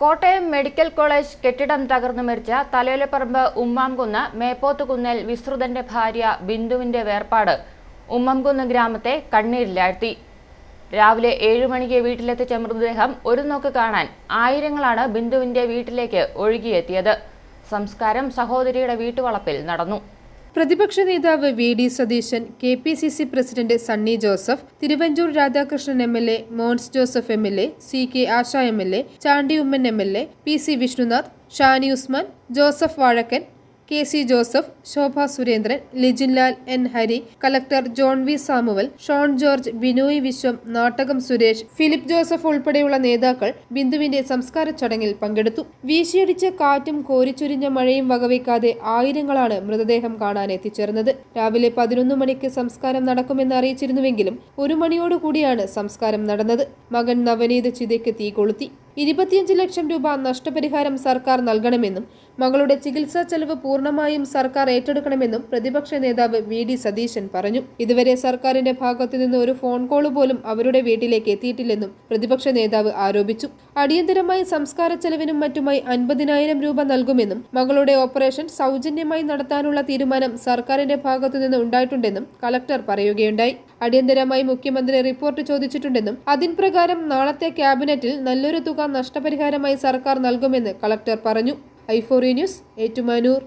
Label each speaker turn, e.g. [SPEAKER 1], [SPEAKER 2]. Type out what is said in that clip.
[SPEAKER 1] Kottayam medical college കെട്ടിടം തകർന്നു മരിച്ച തലയിലപ്പറമ്പ് ഉമ്മാംകുന്ന് മേപ്പോത്തുകുന്നൽ വിസ്തൃതന്റെ ഭാര്യ ബിന്ദുവിന്റെ വേർപാട് ഉമ്മംകുന്ന് ഗ്രാമത്തെ കണ്ണീരിലാഴ്ത്തി. രാവിലെ ഏഴു മണിക്ക് വീട്ടിലെത്തിച്ച മൃതദേഹം ഒരു നോക്ക് കാണാൻ ആയിരങ്ങളാണ് ബിന്ദുവിന്റെ വീട്ടിലേക്ക് ഒഴുകിയെത്തിയത്. സംസ്കാരം സഹോദരിയുടെ വീട്ടുവളപ്പിൽ നടന്നു.
[SPEAKER 2] പ്രതിപക്ഷ നേതാവ് V D Satheesan K P C C president Sunny Joseph Thiruvanchoor Radhakrishnan M L A Mons Joseph M L A C K Asha M L A Chandy Oommen M L A P C Vishnunath Shani Usman Joseph Vazhakkan K C Joseph Shobha Surendran Lijinlal N Hari collector John V Samuel Shone George Binoy Viswam Nattakom Suresh Philip Joseph ഉൾപ്പെടെയുള്ള നേതാക്കൾ ബിന്ദുവിന്റെ സംസ്കാര ചടങ്ങിൽ പങ്കെടുത്തു. വീശിയടിച്ച കാറ്റും കോരിച്ചൊരിഞ്ഞ മഴയും വകവയ്ക്കാതെ ആയിരങ്ങളാണ് മൃതദേഹം കാണാൻ എത്തിച്ചേർന്നത്. രാവിലെ പതിനൊന്ന് മണിക്ക് സംസ്കാരം നടക്കുമെന്ന് അറിയിച്ചിരുന്നുവെങ്കിലും ഒരു മണിയോടുകൂടിയാണ് സംസ്കാരം നടന്നത്. മകൻ നവനീത് ചിതയ്ക്ക് തീ കൊളുത്തി ഇരുപത്തിയഞ്ച് ലക്ഷം രൂപ നഷ്ടപരിഹാരം സർക്കാർ നൽകണമെന്നും മകളുടെ ചികിത്സാ ചെലവ് പൂർണമായും സർക്കാർ ഏറ്റെടുക്കണമെന്നും പ്രതിപക്ഷ നേതാവ് വി ഡി സതീശൻ പറഞ്ഞു. ഇതുവരെ സർക്കാരിന്റെ ഭാഗത്തു നിന്ന് ഒരു ഫോൺ കോൾ പോലും അവരുടെ വീട്ടിലേക്ക് എത്തിയിട്ടില്ലെന്നും പ്രതിപക്ഷ നേതാവ് ആരോപിച്ചു. അടിയന്തരമായി സംസ്കാര ചെലവിനും മറ്റുമായി അൻപതിനായിരം രൂപ നൽകുമെന്നും മകളുടെ ഓപ്പറേഷൻ സൗജന്യമായി നടത്താനുള്ള തീരുമാനം സർക്കാരിന്റെ ഭാഗത്തു നിന്ന് ഉണ്ടായിട്ടുണ്ടെന്നും കളക്ടർ പറയുകയുണ്ടായി. അടിയന്തരമായി മുഖ്യമന്ത്രി റിപ്പോർട്ട് ചോദിച്ചിട്ടുണ്ടെന്നും അതിൻ പ്രകാരം നാളത്തെ ക്യാബിനറ്റിൽ നല്ലൊരു തുക നഷ്ടപരിഹാരമായി സർക്കാർ നൽകുമെന്ന് കളക്ടർ പറഞ്ഞു. ഐഫോറി ന്യൂസ് ഏറ്റുമാനൂർ.